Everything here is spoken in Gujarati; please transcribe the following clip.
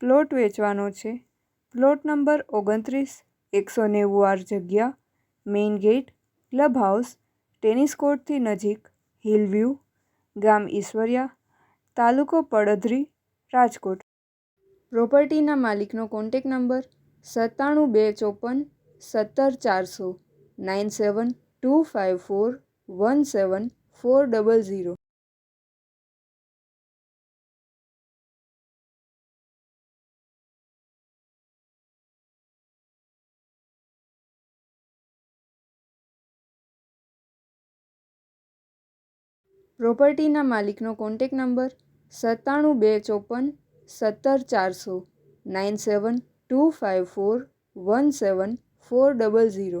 પ્લોટ વેચવાનો છે. પ્લોટ નંબર ઓગણત્રીસ, એકસો નેવું આર જગ્યા, main gate club house tennis કોર્ટથી નજીક, હિલ વ્યૂ, ગામ ઈશ્વરિયા, તાલુકો પડધરી, રાજકોટ. પ્રોપર્ટીના માલિકનો કોન્ટેક નંબર સત્તાણું બે ચોપન સત્તર ચારસો, nine seven two five four one seven four double zero. પ્રોપર્ટીના માલિકનો કોન્ટેક નંબર સત્તાણું બે ચોપન સત્તર ચારસો nine seven two five four one seven four double zero.